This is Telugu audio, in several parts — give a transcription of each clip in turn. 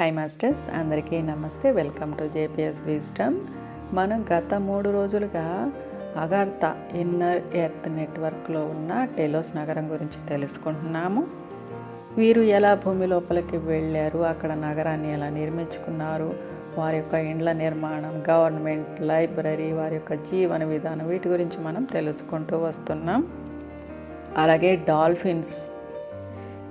హాయ్ మాస్టర్స్ అందరికీ నమస్తే. వెల్కమ్ టు జేపీఎస్ విజ్డమ్ మనం గత మూడు రోజులుగా అగార్త ఇన్నర్ ఎర్త్ నెట్వర్క్లో ఉన్న టెలోస్ నగరం గురించి తెలుసుకుంటున్నాము. వీరు ఎలా భూమి లోపలికి వెళ్ళారు? అక్కడ నగరాన్ని ఎలా నిర్మించుకున్నారు? వారి యొక్క ఇండ్ల నిర్మాణం గవర్నమెంట్ లైబ్రరీ వారి యొక్క జీవన విధానం వీటి గురించి మనం తెలుసుకుంటూ వస్తున్నాం. అలాగే డాల్ఫిన్స్.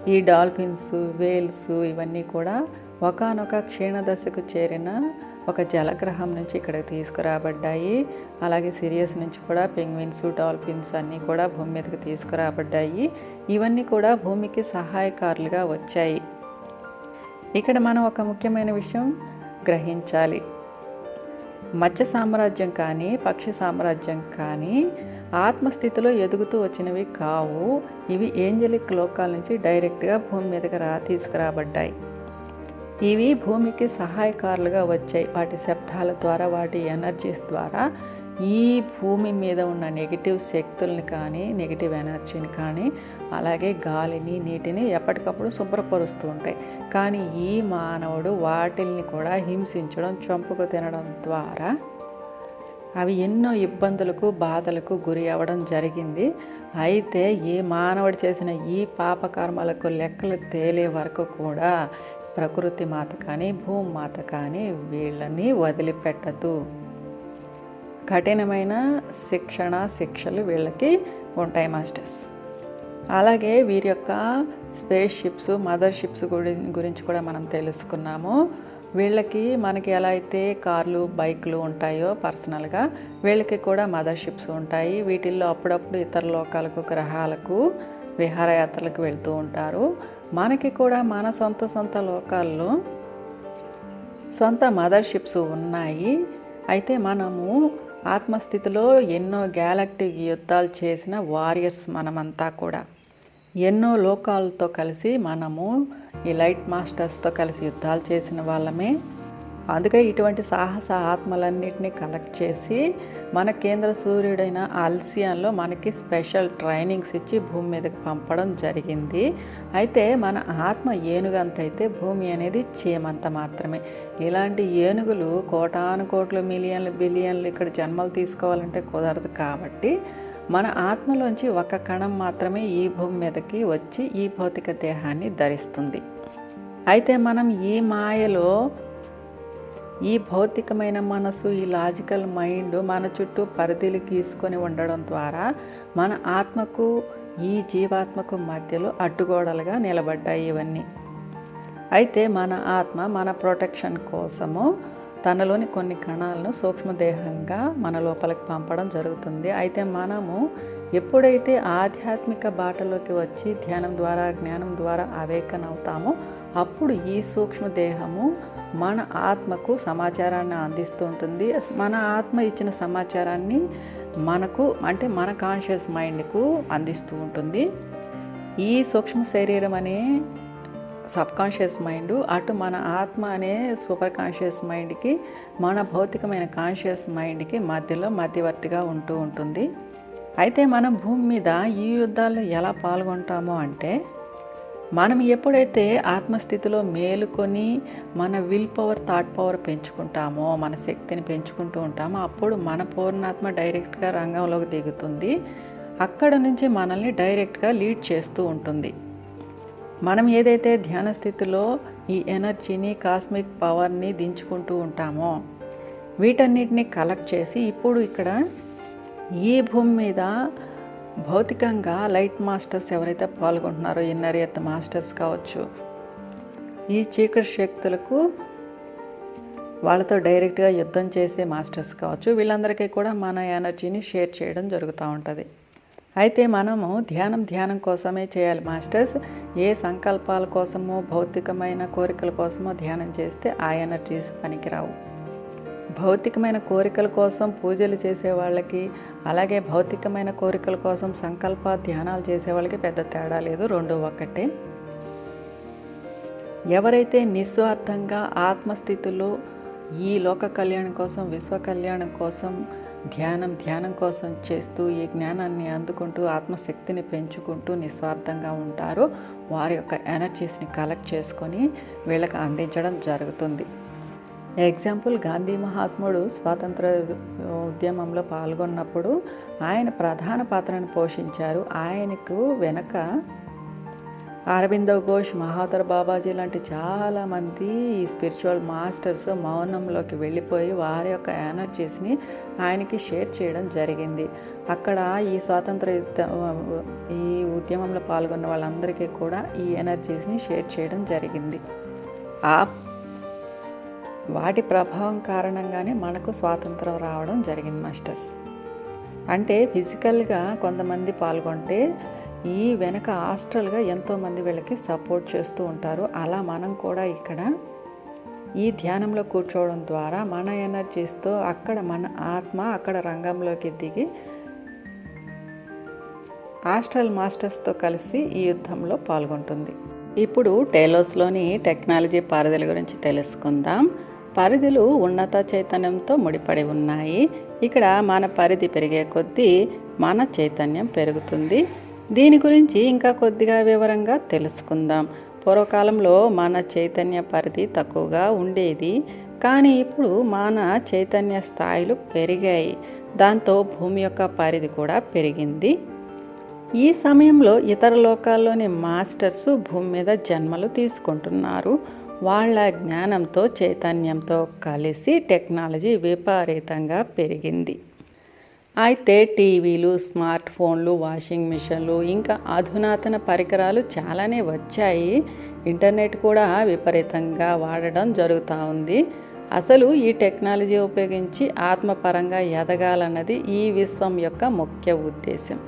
ఈ డాల్ఫిన్స్ వేల్స్ ఇవన్నీ కూడా ఒకానొక క్షీణదశకు చేరిన ఒక జలగ్రహం నుంచి ఇక్కడికి తీసుకురాబడ్డాయి. అలాగే సిరియస్ నుంచి కూడా పెంగ్విన్స్ డాల్ఫిన్స్ అన్నీ కూడా భూమి మీదకి తీసుకురాబడ్డాయి. ఇవన్నీ కూడా భూమికి సహాయకారులుగా వచ్చాయి. ఇక్కడ మనం ఒక ముఖ్యమైన విషయం గ్రహించాలి. మత్స్య సామ్రాజ్యం కానీ పక్షి సామ్రాజ్యం కానీ ఆత్మస్థితిలో ఎదుగుతూ వచ్చినవి కావు. ఇవి ఏంజలిక్ లోకాల నుంచి డైరెక్ట్గా భూమి మీదకి రా తీసుకురాబడ్డాయి. ఇవి భూమికి సహాయకారులుగా వచ్చాయి. వాటి శబ్దాల ద్వారా వాటి ఎనర్జీస్ ద్వారా ఈ భూమి మీద ఉన్న నెగిటివ్ శక్తుల్ని కానీ నెగిటివ్ ఎనర్జీని కానీ అలాగే గాలిని నీటిని ఎప్పటికప్పుడు శుభ్రపరుస్తూ ఉంటాయి. కానీ ఈ మానవుడు వాటిల్ని కూడా హింసించడం చంపుకు తినడం ద్వారా అవి ఎన్నో ఇబ్బందులకు బాధలకు గురి అవ్వడం జరిగింది. అయితే ఈ మానవుడు చేసిన ఈ పాపకర్మలకు లెక్కలు తేలే వరకు కూడా ప్రకృతి మాత కానీ భూమాత కానీ వీళ్ళని వదిలిపెట్టదు. కఠినమైన శిక్షణ శిక్షలు వీళ్ళకి ఉంటాయి మాస్టర్స్. అలాగే వీరి యొక్క స్పేస్ షిప్స్ మదర్ షిప్స్ గురించి కూడా మనం తెలుసుకున్నాము. వీళ్ళకి మనకి ఎలా అయితే కార్లు బైక్లు ఉంటాయో పర్సనల్గా వీళ్ళకి కూడా మదర్ షిప్స్ ఉంటాయి. వీటిల్లో అప్పుడప్పుడు ఇతర లోకాలకు గ్రహాలకు విహారయాత్రలకు వెళ్తూ ఉంటారు. మనకి కూడా మన సొంత సొంత లోకాల్లో సొంత మదర్ షిప్స్ ఉన్నాయి. అయితే మనము ఆత్మస్థితిలో ఎన్నో గ్యాలక్టిక్ యుద్ధాలు చేసిన వారియర్స్ మనమంతా కూడా. ఎన్నో లోకాలతో కలిసి మనము ఈ లైట్ మాస్టర్స్తో కలిసి యుద్ధాలు చేసిన వాళ్ళమే. అందుకే ఇటువంటి సాహస ఆత్మలన్నింటినీ కలెక్ట్ చేసి మన కేంద్ర సూర్యుడైన అల్సియాన్లో మనకి స్పెషల్ ట్రైనింగ్స్ ఇచ్చి భూమి మీదకి పంపడం జరిగింది. అయితే మన ఆత్మ ఏనుగంత అయితే భూమి అనేది చీమంత మాత్రమే. ఇలాంటి ఏనుగులు కోటాను కోట్లు మిలియన్లు బిలియన్లు ఇక్కడ జన్మలు తీసుకోవాలంటే కుదరదు కాబట్టి మన ఆత్మలోంచి ఒక కణం మాత్రమే ఈ భూమి మీదకి వచ్చి ఈ భౌతిక దేహాన్ని ధరిస్తుంది. అయితే మనం ఈ మాయలో ఈ భౌతికమైన మనసు ఈ లాజికల్ మైండ్ మన చుట్టూ పరిధిలు గీసుకొని ఉండడం ద్వారా మన ఆత్మకు ఈ జీవాత్మకు మధ్యలో అడ్డుగోడలుగా నిలబడ్డాయి ఇవన్నీ. అయితే మన ఆత్మ మన ప్రొటెక్షన్ కోసము తనలోని కొన్ని కణాలను సూక్ష్మదేహంగా మన లోపలికి పంపడం జరుగుతుంది. అయితే మనము ఎప్పుడైతే ఆధ్యాత్మిక బాటలోకి వచ్చి ధ్యానం ద్వారా జ్ఞానం ద్వారా అవేకన్ అవుతామో అప్పుడు ఈ సూక్ష్మదేహము మన ఆత్మకు సమాచారాన్ని అందిస్తూ ఉంటుంది మన ఆత్మ ఇచ్చిన సమాచారాన్ని మనకు అంటే మన కాన్షియస్ మైండ్కు అందిస్తూ ఉంటుంది. ఈ సూక్ష్మ శరీరం అనే సబ్ కాన్షియస్ మైండ్ అటు మన ఆత్మ అనే సూపర్ కాన్షియస్ మైండ్కి మన భౌతికమైన కాన్షియస్ మైండ్కి మధ్యలో మధ్యవర్తిగా ఉంటూ ఉంటుంది. అయితే మనం భూమి మీద ఈ యుద్ధాల్లో ఎలా పాల్గొంటామో అంటే మనం ఎప్పుడైతే ఆత్మస్థితిలో మేలుకొని మన విల్ పవర్ థాట్ పవర్ పెంచుకుంటామో మన శక్తిని పెంచుకుంటూ ఉంటామో అప్పుడు మన పూర్ణాత్మ డైరెక్ట్గా రంగంలోకి దిగుతుంది. అక్కడ నుంచి మనల్ని డైరెక్ట్గా లీడ్ చేస్తూ ఉంటుంది. మనం ఏదైతే ధ్యాన స్థితిలో ఈ ఎనర్జీని కాస్మిక్ పవర్ని దించుకుంటూ ఉంటామో వీటన్నిటిని కలెక్ట్ చేసి ఇప్పుడు ఇక్కడ ఈ భూమి మీద భౌతికంగా లైట్ మాస్టర్స్ ఎవరైతే పాల్గొంటున్నారో ఇన్నర్ ఎత్ మాస్టర్స్ కావచ్చు ఈ చీకటి శక్తులకు వాళ్ళతో డైరెక్ట్గా యుద్ధం చేసే మాస్టర్స్ కావచ్చు వీళ్ళందరికీ కూడా మన ఎనర్జీని షేర్ చేయడం జరుగుతూ ఉంటుంది. అయితే మనము ధ్యానం ధ్యానం కోసమే చేయాలి మాస్టర్స్. ఏ సంకల్పాల కోసమో భౌతికమైన కోరికల కోసమో ధ్యానం చేస్తే ఆ ఎనర్జీస్ పనికిరావు. భౌతికమైన కోరికల కోసం పూజలు చేసే వాళ్ళకి అలాగే భౌతికమైన కోరికల కోసం సంకల్ప ధ్యానాలు చేసే వాళ్ళకి పెద్ద తేడా లేదు. రెండు ఒక్కటే. ఎవరైతే నిస్వార్థంగా ఆత్మస్థితిలో ఈ లోక కళ్యాణం కోసం విశ్వ కళ్యాణం కోసం ధ్యానం ధ్యానం కోసం చేస్తూ ఈ జ్ఞానాన్ని అందుకుంటూ ఆత్మశక్తిని పెంచుకుంటూ నిస్వార్థంగా ఉంటారో వారి యొక్క ఎనర్జీస్ని కలెక్ట్ చేసుకొని వీళ్ళకి అందించడం జరుగుతుంది. ఎగ్జాంపుల్ గాంధీ మహాత్ముడు స్వాతంత్ర ఉద్యమంలో పాల్గొన్నప్పుడు ఆయన ప్రధాన పాత్రను పోషించారు. ఆయనకు వెనక అరవింద ఘోష్ మహాతర్ బాబాజీ లాంటి చాలామంది ఈ స్పిరిచువల్ మాస్టర్స్ మౌనంలోకి వెళ్ళిపోయి వారి యొక్క ఎనర్జీస్ని ఆయనకి షేర్ చేయడం జరిగింది. అక్కడ ఈ స్వాతంత్ర యుద్ధ ఈ ఉద్యమంలో పాల్గొన్న వాళ్ళందరికీ కూడా ఈ ఎనర్జీస్ని షేర్ చేయడం జరిగింది. ఆ వాటి ప్రభావం కారణంగానే మనకు స్వాతంత్రం రావడం జరిగింది మాస్టర్స్. అంటే ఫిజికల్గా కొంతమంది పాల్గొంటే ఈ వెనక హాస్టల్గా ఎంతోమంది వీళ్ళకి సపోర్ట్ చేస్తూ ఉంటారు. అలా మనం కూడా ఇక్కడ ఈ ధ్యానంలో కూర్చోవడం ద్వారా మన ఎనర్జీస్తో అక్కడ మన ఆత్మ అక్కడ రంగంలోకి దిగి హాస్టల్ మాస్టర్స్తో కలిసి ఈ యుద్ధంలో పాల్గొంటుంది. ఇప్పుడు టేలోస్లోని టెక్నాలజీ పారదల గురించి తెలుసుకుందాం. పరిధులు ఉన్నత చైతన్యంతో ముడిపడి ఉన్నాయి. ఇక్కడ మన పరిధి పెరిగే కొద్దీ మన చైతన్యం పెరుగుతుంది. దీని గురించి ఇంకా కొద్దిగా వివరంగా తెలుసుకుందాం. పూర్వకాలంలో మన చైతన్య పరిధి తక్కువగా ఉండేది. కానీ ఇప్పుడు మన చైతన్య స్థాయిలు పెరిగాయి. దాంతో భూమి యొక్క పరిధి కూడా పెరిగింది. ఈ సమయంలో ఇతర లోకాల్లోని మాస్టర్స్ భూమి మీద జన్మలు తీసుకుంటున్నారు. వాళ్ళ జ్ఞానంతో చైతన్యంతో కలిసి టెక్నాలజీ విపరీతంగా పెరిగింది. అయితే టీవీలు స్మార్ట్ ఫోన్లు వాషింగ్ మిషన్లు ఇంకా అధునాతన పరికరాలు చాలానే వచ్చాయి. ఇంటర్నెట్ కూడా విపరీతంగా వాడడం జరుగుతూ ఉంది. అసలు ఈ టెక్నాలజీ ఉపయోగించి ఆత్మపరంగా ఎదగాలన్నది ఈ విశ్వం యొక్క ముఖ్య ఉద్దేశం.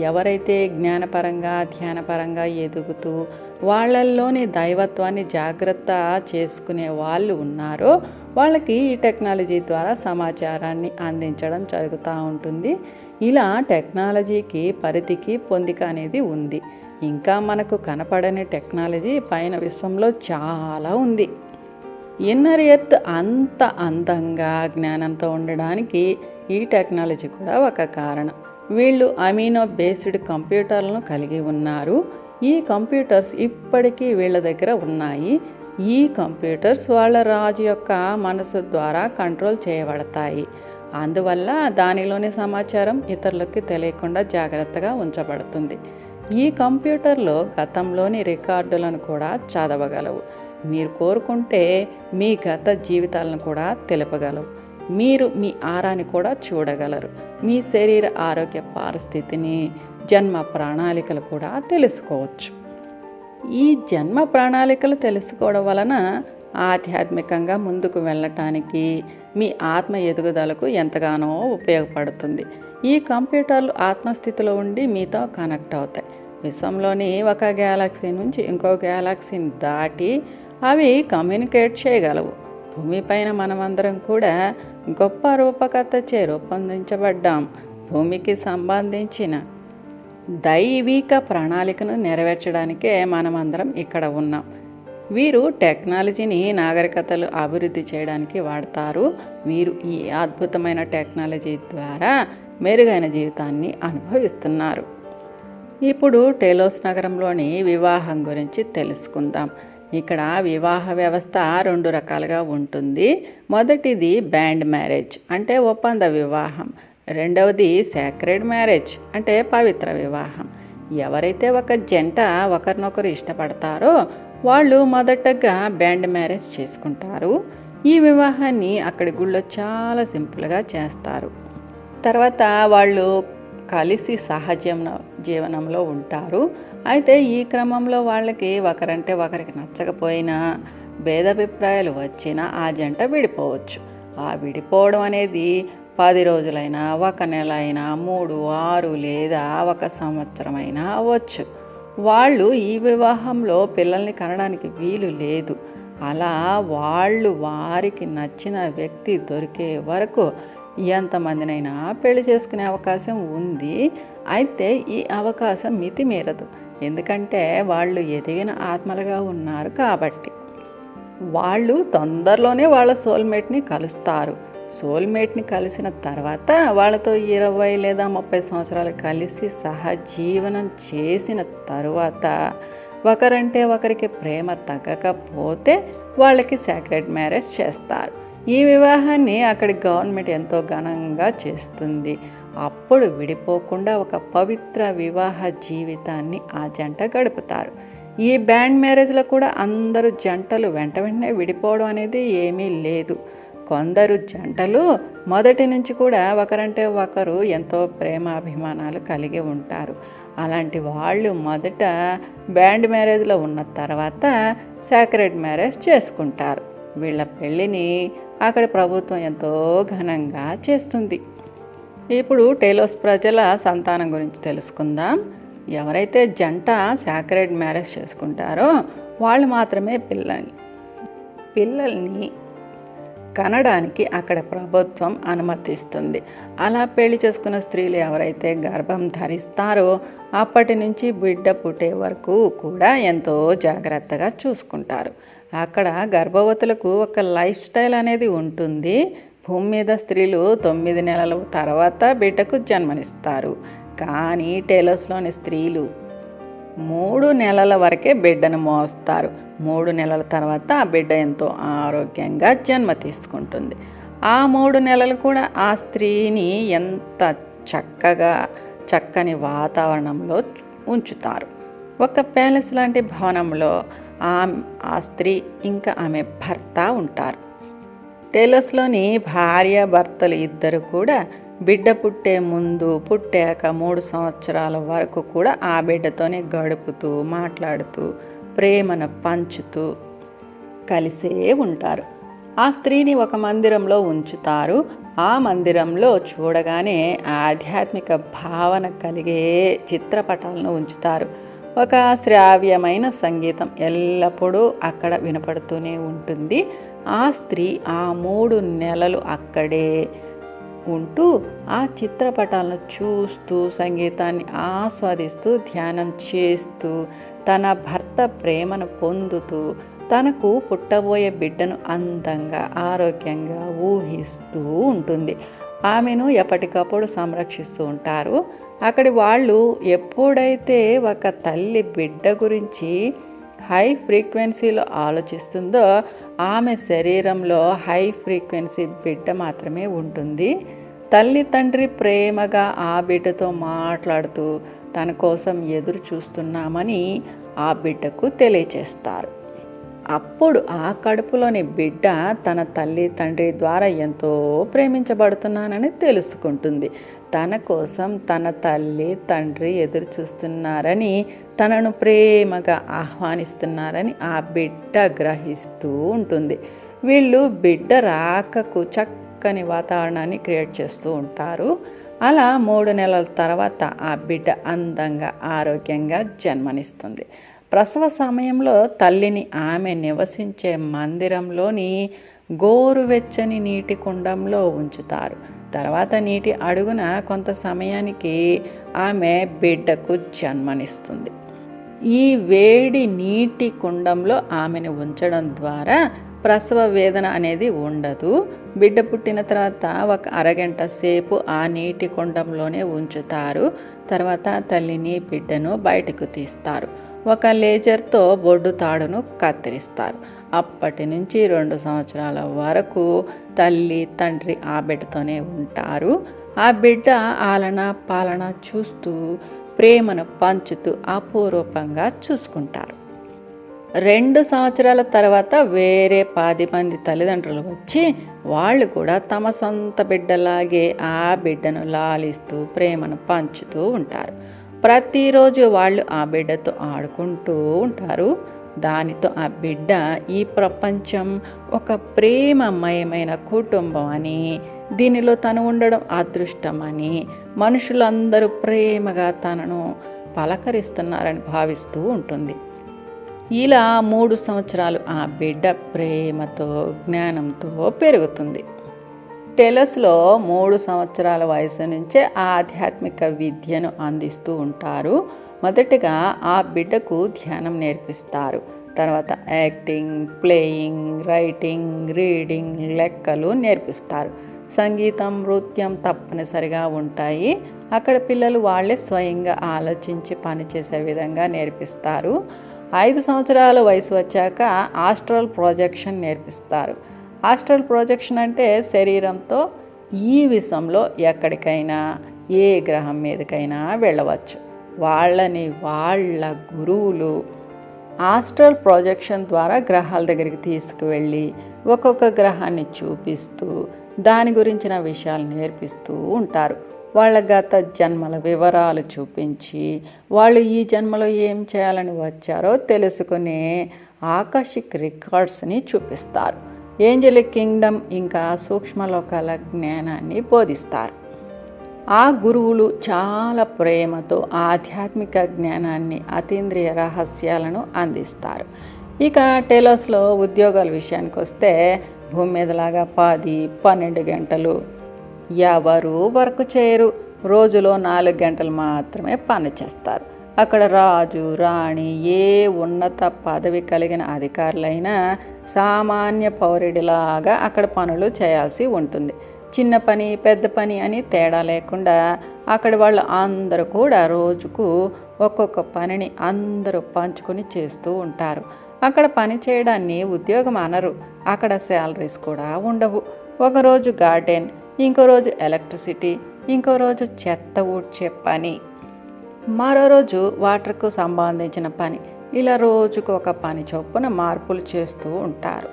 ఎవరైతే జ్ఞానపరంగా ధ్యానపరంగా ఎదుగుతూ వాళ్ళల్లోని దైవత్వాన్ని జాగ్రత్త చేసుకునే వాళ్ళు ఉన్నారో వాళ్ళకి ఈ టెక్నాలజీ ద్వారా సమాచారాన్ని అందించడం జరుగుతూ ఉంటుంది. ఇలా టెక్నాలజీకి పరిధికి పొందిక అనేది ఉంది. ఇంకా మనకు కనపడని టెక్నాలజీ పైన విశ్వంలో చాలా ఉంది. ఇన్నర్ ఎర్త్ అంత అందంగా జ్ఞానంతో ఉండడానికి ఈ టెక్నాలజీ కూడా ఒక కారణం. వీళ్ళు అమీనో బేస్డ్ కంప్యూటర్లను కలిగి ఉన్నారు. ఈ కంప్యూటర్స్ ఇప్పటికీ వీళ్ళ దగ్గర ఉన్నాయి. ఈ కంప్యూటర్స్ వాళ్ళ రాజు యొక్క మనసు ద్వారా కంట్రోల్ చేయబడతాయి. అందువల్ల దానిలోని సమాచారం ఇతరులకి తెలియకుండా జాగ్రత్తగా ఉంచబడుతుంది. ఈ కంప్యూటర్లో గతంలోని రికార్డులను కూడా చదవగలవు. మీరు కోరుకుంటే మీ గత జీవితాలను కూడా తెలుపగలవు. మీరు మీ ఆరాని కూడా చూడగలరు. మీ శరీర ఆరోగ్య పరిస్థితిని జన్మ ప్రణాళికలు కూడా తెలుసుకోవచ్చు. ఈ జన్మ ప్రణాళికలు తెలుసుకోవడం వలన ఆధ్యాత్మికంగా ముందుకు వెళ్ళటానికి మీ ఆత్మ ఎదుగుదలకు ఎంతగానో ఉపయోగపడుతుంది. ఈ కంప్యూటర్లు ఆత్మస్థితిలో ఉండి మీతో కనెక్ట్ అవుతాయి. విశ్వంలోని ఒక గ్యాలక్సీ నుంచి ఇంకో గ్యాలక్సీని దాటి అవి కమ్యూనికేట్ చేయగలవు. భూమిపైన మనమందరం కూడా గొప్ప రూపకర్తచే రూపొందించబడ్డాం. భూమికి సంబంధించిన దైవిక ప్రణాళికను నెరవేర్చడానికే మనమందరం ఇక్కడ ఉన్నాం. వీరు టెక్నాలజీని నాగరికతలు అభివృద్ధి చేయడానికి వాడతారు. వీరు ఈ అద్భుతమైన టెక్నాలజీ ద్వారా మెరుగైన జీవితాన్ని అనుభవిస్తున్నారు. ఇప్పుడు టేలోస్ నగరంలోని వివాహం గురించి తెలుసుకుందాం. ఇక్కడ వివాహ వ్యవస్థ రెండు రకాలుగా ఉంటుంది. మొదటిది బ్యాండ్ మ్యారేజ్ అంటే ఒప్పంద వివాహం. రెండవది సాక్రెడ్ మ్యారేజ్ అంటే పవిత్ర వివాహం. ఎవరైతే ఒక జంట ఒకరినొకరు ఇష్టపడతారో వాళ్ళు మొదటగా బ్యాండ్ మ్యారేజ్ చేసుకుంటారు. ఈ వివాహాన్ని అక్కడి గుళ్ళో చాలా సింపుల్గా చేస్తారు. తర్వాత వాళ్ళు కలిసి సహజీవన జీవనంలో ఉంటారు. అయితే ఈ క్రమంలో వాళ్ళకి ఒకరంటే ఒకరికి నచ్చకపోయినా భేదాభిప్రాయాలు వచ్చినా ఆ జంట విడిపోవచ్చు. ఆ విడిపోవడం అనేది పది రోజులైనా ఒక నెల అయినా మూడు ఆరు లేదా ఒక సంవత్సరం అయినా అవ్వచ్చు. వాళ్ళు ఈ వివాహంలో పిల్లల్ని కనడానికి వీలు లేదు. అలా వాళ్ళు వారికి నచ్చిన వ్యక్తి దొరికే వరకు ఎంతమందినైనా పెళ్ళి చేసుకునే అవకాశం ఉంది. అయితే ఈ అవకాశం మితిమీరదు ఎందుకంటే వాళ్ళు ఎదిగిన ఆత్మలుగా ఉన్నారు కాబట్టి. వాళ్ళు తొందరలోనే వాళ్ళ సోల్మేట్ని కలుస్తారు. సోల్మేట్ని కలిసిన తర్వాత వాళ్ళతో ఇరవై లేదా ముప్పై సంవత్సరాలు కలిసి సహజీవనం చేసిన తరువాత ఒకరంటే ఒకరికి ప్రేమ తగ్గకపోతే వాళ్ళకి సాక్రెడ్ మ్యారేజ్ చేస్తారు. ఈ వివాహాన్ని అక్కడి గవర్నమెంట్ ఎంతో ఘనంగా చేస్తుంది. అప్పుడు విడిపోకుండా ఒక పవిత్ర వివాహ జీవితాన్ని ఆ జంట గడుపుతారు. ఈ బ్యాండ్ మ్యారేజ్లో కూడా అందరూ జంటలు వెంట వెంటనే విడిపోవడం అనేది ఏమీ లేదు. కొందరు జంటలు మొదటి నుంచి కూడా ఒకరంటే ఒకరు ఎంతో ప్రేమాభిమానాలు కలిగి ఉంటారు. అలాంటి వాళ్ళు మొదట బ్యాండ్ మ్యారేజ్లో ఉన్న తర్వాత సాక్రెడ్ మ్యారేజ్ చేసుకుంటారు. వీళ్ళ పెళ్ళిని అక్కడ ప్రభుత్వం ఎంతో ఘనంగా చేస్తుంది. ఇప్పుడు టేలోస్ ప్రజల సంతానం గురించి తెలుసుకుందాం. ఎవరైతే జంట సాక్రెడ్ మ్యారేజ్ చేసుకుంటారో వాళ్ళు మాత్రమే పిల్లల్ని పిల్లల్ని కనడానికి అక్కడ ప్రభుత్వం అనుమతిస్తుంది. అలా పెళ్ళి చేసుకున్న స్త్రీలు ఎవరైతే గర్భం ధరిస్తారో అప్పటి నుంచి బిడ్డ పుట్టే వరకు కూడా ఎంతో జాగ్రత్తగా చూసుకుంటారు. అక్కడ గర్భవతులకు ఒక లైఫ్ స్టైల్ అనేది ఉంటుంది. భూమి మీద స్త్రీలు తొమ్మిది నెలల తర్వాత బిడ్డకు జన్మనిస్తారు. కానీ టేలర్స్లోని స్త్రీలు మూడు నెలల వరకే బిడ్డను మోస్తారు. మూడు నెలల తర్వాత ఆ బిడ్డ ఎంతో ఆరోగ్యంగా జన్మ తీసుకుంటుంది. ఆ మూడు నెలలు కూడా ఆ స్త్రీని ఎంత చక్కగా చక్కని వాతావరణంలో ఉంచుతారు. ఒక ప్యాలెస్ లాంటి భవనంలో ఆ ఆ స్త్రీ ఇంకా ఆమె భర్త ఉంటారు. టెలస్లోని భార్య భర్తలు ఇద్దరు కూడా బిడ్డ పుట్టే ముందు పుట్టాక మూడు సంవత్సరాల వరకు కూడా ఆ బిడ్డతోనే గడుపుతూ మాట్లాడుతూ ప్రేమను పంచుతూ కలిసే ఉంటారు. ఆ స్త్రీని ఒక మందిరంలో ఉంచుతారు. ఆ మందిరంలో చూడగానే ఆధ్యాత్మిక భావన కలిగే చిత్రపటాలను ఉంచుతారు. ఒక శ్రావ్యమైన సంగీతం ఎల్లప్పుడూ అక్కడ వినపడుతూనే ఉంటుంది. ఆ స్త్రీ ఆ మూడు నెలలు అక్కడే ఉంటూ ఆ చిత్రపటాలను చూస్తూ సంగీతాన్ని ఆస్వాదిస్తూ ధ్యానం చేస్తూ తన భర్త ప్రేమను పొందుతూ తనకు పుట్టబోయే బిడ్డను అందంగా ఆరోగ్యంగా ఊహిస్తూ ఉంటుంది. ఆమెను ఎప్పటికప్పుడు సంరక్షిస్తూ ఉంటారు. అక్కడి వాళ్ళు ఎప్పుడైతే ఒక తల్లి బిడ్డ గురించి హై ఫ్రీక్వెన్సీలో ఆలోచిస్తుందో ఆమె శరీరంలో హై ఫ్రీక్వెన్సీ బిడ్డ మాత్రమే ఉంటుంది. తల్లి తండ్రి ప్రేమగా ఆ బిడ్డతో మాట్లాడుతూ తన కోసం ఎదురు చూస్తున్నామని ఆ బిడ్డకు తెలియచేస్తారు. అప్పుడు ఆ కడుపులోని బిడ్డ తన తల్లి తండ్రి ద్వారా ఎంతో ప్రేమించబడుతున్నానని తెలుసుకుంటుంది. తన కోసం తన తల్లి తండ్రి ఎదురు చూస్తున్నారని తనను ప్రేమగా ఆహ్వానిస్తున్నారని ఆ బిడ్డ గ్రహిస్తూ ఉంటుంది. వీళ్ళు బిడ్డ రాకకు చక్కని వాతావరణాన్ని క్రియేట్ చేస్తూ ఉంటారు. అలా మూడు నెలల తర్వాత ఆ బిడ్డ అందంగా ఆరోగ్యంగా జన్మనిస్తుంది. ప్రసవ సమయంలో తల్లిని ఆమె నివసించే మందిరంలోని గోరువెచ్చని నీటి కుండంలో ఉంచుతారు. తర్వాత నీటి అడుగున కొంత సమయానికి ఆమె బిడ్డకు జన్మనిస్తుంది. ఈ వేడి నీటి కుండంలో ఆమెను ఉంచడం ద్వారా ప్రసవ వేదన అనేది ఉండదు. బిడ్డ పుట్టిన తర్వాత ఒక అరగంట సేపు ఆ నీటి కుండంలోనే ఉంచుతారు. తర్వాత తల్లిని బిడ్డను బయటకు తీస్తారు. ఒక లేజర్తో బొడ్డు తాడును కత్తిరిస్తారు. అప్పటి నుంచి రెండు సంవత్సరాల వరకు తల్లి తండ్రి ఆ బిడ్డతోనే ఉంటారు. ఆ బిడ్డ ఆలన పాలన చూస్తూ ప్రేమను పంచుతూ అపూర్వకంగా చూసుకుంటారు. రెండు సంవత్సరాల తర్వాత వేరే పది మంది తల్లిదండ్రులు వచ్చి వాళ్ళు కూడా తమ సొంత బిడ్డలాగే ఆ బిడ్డను లాలిస్తూ ప్రేమను పంచుతూ ఉంటారు. ప్రతిరోజు వాళ్ళు ఆ బిడ్డతో ఆడుకుంటూ ఉంటారు. దానితో ఆ బిడ్డ ఈ ప్రపంచం ఒక ప్రేమమయమైన కుటుంబం అని దీనిలో తను ఉండడం అదృష్టమని మనుషులందరూ ప్రేమగా తనను పలకరిస్తున్నారని భావిస్తూ ఉంటుంది. ఇలా మూడు సంవత్సరాలు ఆ బిడ్డ ప్రేమతో జ్ఞానంతో పెరుగుతుంది. టెలస్లో మూడు సంవత్సరాల వయసు నుంచే ఆధ్యాత్మిక విద్యను అందిస్తూ ఉంటారు. మొదటగా ఆ బిడ్డకు ధ్యానం నేర్పిస్తారు. తర్వాత యాక్టింగ్ ప్లేయింగ్ రైటింగ్ రీడింగ్ లెక్కలు నేర్పిస్తారు. సంగీతం నృత్యం తప్పనిసరిగా ఉంటాయి. అక్కడ పిల్లలు వాళ్ళే స్వయంగా ఆలోచించి పనిచేసే విధంగా నేర్పిస్తారు. ఐదు సంవత్సరాల వయసు వచ్చాక ఆస్ట్రల్ ప్రొజెక్షన్ నేర్పిస్తారు. ఆస్ట్రల్ ప్రొజెక్షన్ అంటే శరీరంతో ఈ విషయంలో ఎక్కడికైనా ఏ గ్రహం మీదకైనా వెళ్ళవచ్చు. వాళ్ళని వాళ్ళ గురువులు ఆస్ట్రల్ ప్రొజెక్షన్ ద్వారా గ్రహాల దగ్గరికి తీసుకువెళ్ళి ఒక్కొక్క గ్రహాన్ని చూపిస్తూ దాని గురించిన విషయాలు నేర్పిస్తూ ఉంటారు. వాళ్ళ గత జన్మల వివరాలు చూపించి వాళ్ళు ఈ జన్మలో ఏం చేయాలని వచ్చారో తెలుసుకునే ఆకర్షిక్ రికార్డ్స్ని చూపిస్తారు. ఏంజలిక్ కింగ్డమ్ ఇంకా సూక్ష్మలోకాల జ్ఞానాన్ని బోధిస్తారు. ఆ గురువులు చాలా ప్రేమతో ఆధ్యాత్మిక జ్ఞానాన్ని అతీంద్రియ రహస్యాలను అందిస్తారు. ఇక టెలోస్లో ఉద్యోగాల విషయానికి వస్తే భూమి మీదలాగా పది పన్నెండు గంటలు ఎవరు వర్క్ చేయరు. రోజులో నాలుగు గంటలు మాత్రమే పని చేస్తారు. అక్కడ రాజు రాణి ఏ ఉన్నత పదవి కలిగిన అధికారులైనా సామాన్య పౌరుడిలాగా అక్కడ పనులు చేయాల్సి ఉంటుంది. చిన్న పని పెద్ద పని అని తేడా లేకుండా అక్కడ వాళ్ళు అందరూ కూడా రోజుకు ఒక్కొక్క పనిని అందరూ పంచుకొని చేస్తూ ఉంటారు. అక్కడ పని చేయడాన్ని ఉద్యోగం అనరు. అక్కడ శాలరీస్ కూడా ఉండవు. ఒకరోజు గార్డెన్ ఇంకో రోజు ఎలక్ట్రిసిటీ ఇంకో రోజు చెత్త ఊడ్చే పని. మరో రోజు వాటర్కు సంబంధించిన పని. ఇలా రోజుకు ఒక పని చొప్పున మార్పులు చేస్తూ ఉంటారు.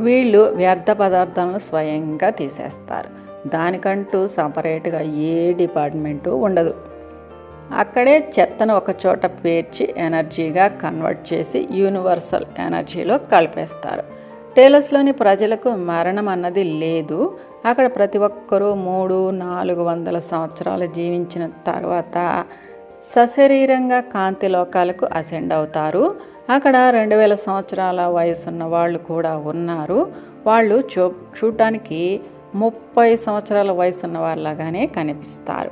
వీళ్ళు వ్యర్థ పదార్థాలను స్వయంగా తీసేస్తారు. దానికంటూ సపరేట్గా ఏ డిపార్ట్మెంటు ఉండదు. అక్కడే చెత్తను ఒక చోట పేర్చి ఎనర్జీగా కన్వర్ట్ చేసి యూనివర్సల్ ఎనర్జీలో కలిపేస్తారు. టేలస్లోని ప్రజలకు మరణం అన్నది లేదు. అక్కడ ప్రతి ఒక్కరూ మూడు నాలుగు వందల సంవత్సరాలు జీవించిన తర్వాత సశరీరంగా కాంతి లోకాలకు అసెండ్ అవుతారు. అక్కడ రెండు వేల సంవత్సరాల వయసున్న వాళ్ళు కూడా ఉన్నారు. వాళ్ళు చూ చూడటానికి ముప్పై సంవత్సరాల వయసున్న వాళ్ళగానే కనిపిస్తారు.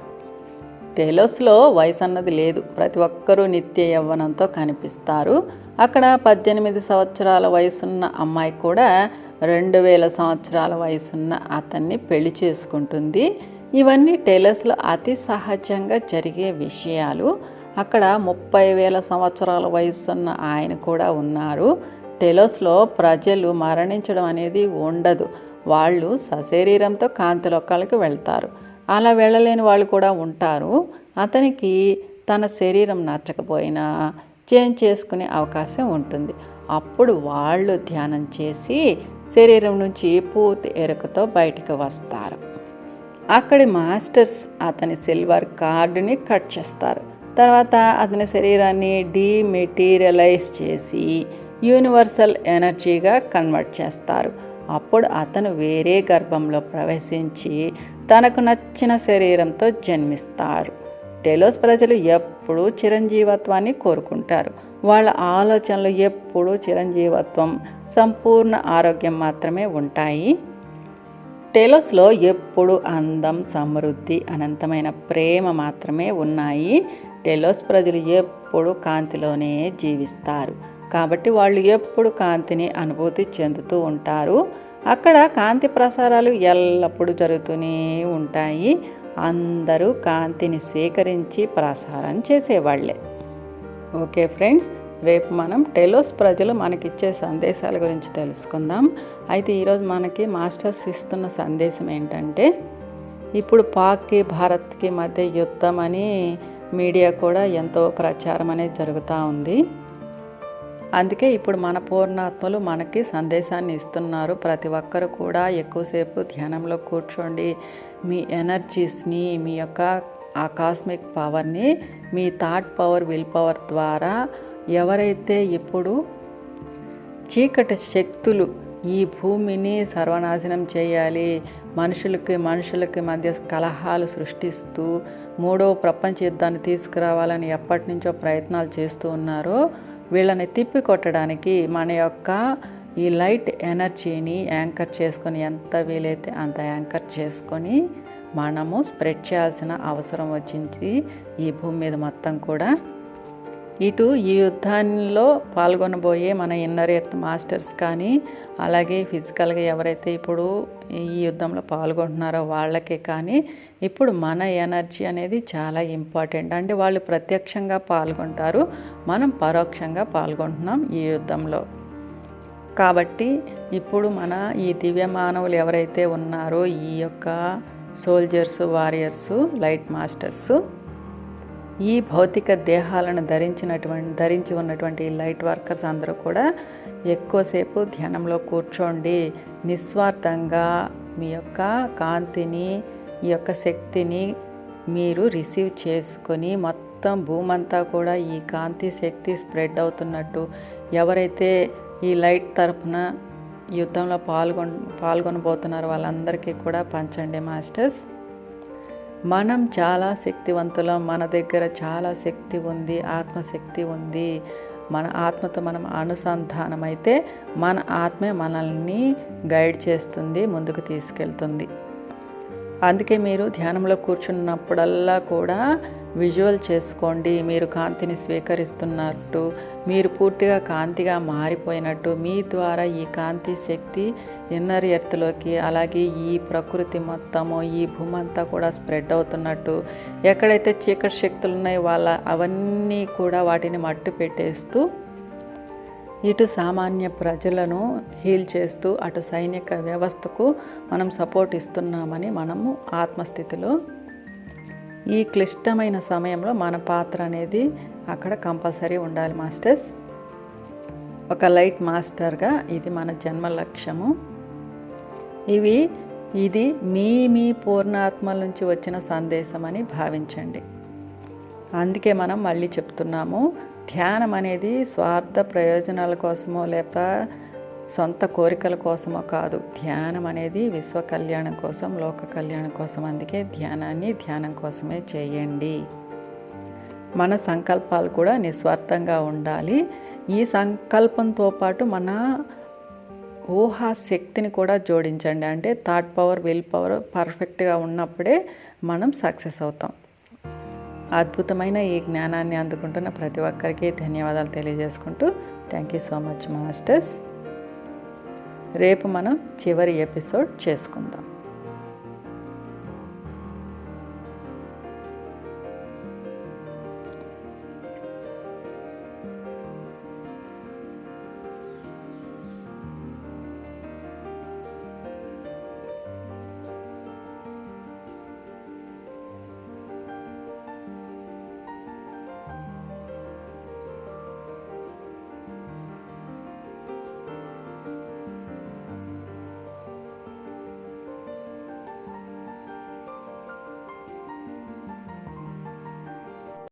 టెలోస్లో వయసు అన్నది లేదు. ప్రతి ఒక్కరూ నిత్య యవ్వనంతో కనిపిస్తారు. అక్కడ పద్దెనిమిది సంవత్సరాల వయసున్న అమ్మాయి కూడా రెండు వేల సంవత్సరాల వయసున్న అతన్ని పెళ్ళి చేసుకుంటుంది. ఇవన్నీ టెలస్లో అతి సహజంగా జరిగే విషయాలు. అక్కడ ముప్పై వేల సంవత్సరాల వయసున్న ఆయన కూడా ఉన్నారు. టెలోస్లో ప్రజలు మరణించడం అనేది ఉండదు. వాళ్ళు సశరీరంతో కాంతి లోకాలకు వెళ్తారు. అలా వెళ్ళలేని వాళ్ళు కూడా ఉంటారు. అతనికి తన శరీరం నచ్చకపోయినా చేంజ్ చేసుకునే అవకాశం ఉంటుంది. అప్పుడు వాళ్ళు ధ్యానం చేసి శరీరం నుంచి పూర్తి ఎరుకతో బయటకు వస్తారు. అక్కడి మాస్టర్స్ అతని సిల్వర్ కార్డుని కట్ చేస్తారు. తర్వాత అతని శరీరాన్ని డీమెటీరియలైజ్ చేసి యూనివర్సల్ ఎనర్జీగా కన్వర్ట్ చేస్తారు. అప్పుడు అతను వేరే గర్భంలో ప్రవేశించి తనకు నచ్చిన శరీరంతో జన్మిస్తాడు. టెలోస్ ప్రజలు ఎప్పుడూ చిరంజీవత్వాన్ని కోరుకుంటారు. వాళ్ళ ఆలోచనలు ఎప్పుడూ చిరంజీవత్వం సంపూర్ణ ఆరోగ్యం మాత్రమే ఉంటాయి. టెలోస్లో ఎప్పుడు అందం సమృద్ధి అనంతమైన ప్రేమ మాత్రమే ఉన్నాయి. టెలోస్ ప్రజలు ఎప్పుడు కాంతిలోనే జీవిస్తారు. కాబట్టి వాళ్ళు ఎప్పుడు కాంతిని అనుభూతి చెందుతూ ఉంటారు. అక్కడ కాంతి ప్రసారాలు ఎల్లప్పుడూ జరుగుతూనే ఉంటాయి. అందరూ కాంతిని స్వీకరించి ప్రసారం చేసేవాళ్ళే. ఓకే ఫ్రెండ్స్ రేపు మనం టెలోస్ ప్రజలు మనకిచ్చే సందేశాల గురించి తెలుసుకుందాం. అయితే ఈరోజు మనకి మాస్టర్స్ ఇస్తున్న సందేశం ఏంటంటే ఇప్పుడు పాక్కి భారత్కి మధ్య యుద్ధం అని మీడియా కూడా ఎంతో ప్రచారం అనేది జరుగుతూ ఉంది. అందుకే ఇప్పుడు మన పూర్ణాత్మలు మనకి సందేశాన్ని ఇస్తున్నారు. ప్రతి ఒక్కరు కూడా ఎక్కువసేపు ధ్యానంలో కూర్చోండి. మీ ఎనర్జీస్ని మీ యొక్క ఆ కాస్మిక్ పవర్ని మీ థాట్ పవర్ విల్ పవర్ ద్వారా ఎవరైతే ఇప్పుడు చీకటి శక్తులు ఈ భూమిని సర్వనాశనం చేయాలి మనుషులకి మనుషులకి మధ్య కలహాలు సృష్టిస్తూ మూడవ ప్రపంచ యుద్ధాన్ని తీసుకురావాలని ఎప్పటి నుంచో ప్రయత్నాలు చేస్తూ ఉన్నారో వీళ్ళని తిప్పి కొట్టడానికి మన యొక్క ఈ లైట్ ఎనర్జీని యాంకర్ చేసుకొని ఎంత వీలైతే అంత యాంకర్ చేసుకొని మనము స్ప్రెడ్ చేయాల్సిన అవసరం వచ్చింది ఈ భూమి మీద మొత్తం కూడా. ఇటు ఈ యుద్ధాల్లో పాల్గొనబోయే మన ఇన్నర్ ఎర్త్ మాస్టర్స్ కానీ అలాగే ఫిజికల్గా ఎవరైతే ఇప్పుడు ఈ యుద్ధంలో పాల్గొంటున్నారో వాళ్ళకే కానీ ఇప్పుడు మన ఎనర్జీ అనేది చాలా ఇంపార్టెంట్. అంటే వాళ్ళు ప్రత్యక్షంగా పాల్గొంటారు మనం పరోక్షంగా పాల్గొంటున్నాం ఈ యుద్ధంలో. కాబట్టి ఇప్పుడు మన ఈ దివ్య మానవులు ఎవరైతే ఉన్నారో ఈ యొక్క సోల్జర్స్ వారియర్స్ లైట్ మాస్టర్స్ ఈ భౌతిక దేహాలను ధరించినటువంటి ధరించి ఉన్నటువంటి లైట్ వర్కర్స్ అందరూ కూడా ఎక్కువసేపు ధ్యానంలో కూర్చోండి. నిస్వార్థంగా మీ యొక్క కాంతిని ఈ యొక్క శక్తిని మీరు రిసీవ్ చేసుకొని మొత్తం భూమంతా కూడా ఈ కాంతి శక్తి స్ప్రెడ్ అవుతున్నట్టు ఎవరైతే ఈ లైట్ తరపున యుద్ధంలో పాల్గొన పాల్గొనబోతున్నారో వాళ్ళందరికీ కూడా పంచండి మాస్టర్స్. మనం చాలా శక్తివంతులం మన దగ్గర చాలా శక్తి ఉంది ఆత్మశక్తి ఉంది. మన ఆత్మతో మనం అనుసంధానమైతే మన ఆత్మే మనల్ని గైడ్ చేస్తుంది ముందుకు తీసుకెళ్తుంది. అందుకే మీరు ధ్యానంలో కూర్చున్నప్పుడల్లా కూడా విజువల్ చేసుకోండి. మీరు కాంతిని స్వీకరిస్తున్నట్టు మీరు పూర్తిగా కాంతిగా మారిపోయినట్టు మీ ద్వారా ఈ కాంతి శక్తి ఇన్నర్ ఎర్త్లోకి అలాగే ఈ ప్రకృతి మొత్తము ఈ భూమి అంతా కూడా స్ప్రెడ్ అవుతున్నట్టు ఎక్కడైతే చీకటి శక్తులు ఉన్నాయో వాళ్ళ అవన్నీ కూడా వాటిని మట్టు పెట్టేస్తూ ఇటు సామాన్య ప్రజలను హీల్ చేస్తూ అటు సైనిక వ్యవస్థకు మనం సపోర్ట్ ఇస్తున్నామని మనము ఆత్మస్థితిలో. ఈ క్లిష్టమైన సమయంలో మన పాత్ర అనేది అక్కడ కంపల్సరీ ఉండాలి మాస్టర్స్. ఒక లైట్ మాస్టర్గా ఇది మన జన్మ లక్ష్యము. ఇవి ఇది మీ మీ పూర్ణాత్మల నుంచి వచ్చిన సందేశం అని భావించండి. అందుకే మనం మళ్ళీ చెప్తున్నాము ధ్యానం అనేది స్వార్థ ప్రయోజనాల కోసమో లేక సొంత కోరికల కోసమో కాదు. ధ్యానం అనేది విశ్వ కళ్యాణం కోసం లోక కళ్యాణం కోసం. అందుకే ధ్యానాన్ని ధ్యానం కోసమే చేయండి. మన సంకల్పాలు కూడా నిస్వార్థంగా ఉండాలి. ఈ సంకల్పంతో పాటు మన ఊహా శక్తిని కూడా జోడించండి. అంటే థాట్ పవర్ విల్ పవర్ పర్ఫెక్ట్గా ఉన్నప్పుడే మనం సక్సెస్ అవుతాం. అద్భుతమైన ఈ జ్ఞానాన్ని అందుకుంటున్న ప్రతి ఒక్కరికి ధన్యవాదాలు తెలియజేసుకుంటూ thank you so much masters రేపు మనం చివరి ఎపిసోడ్ చేసుకుందాం.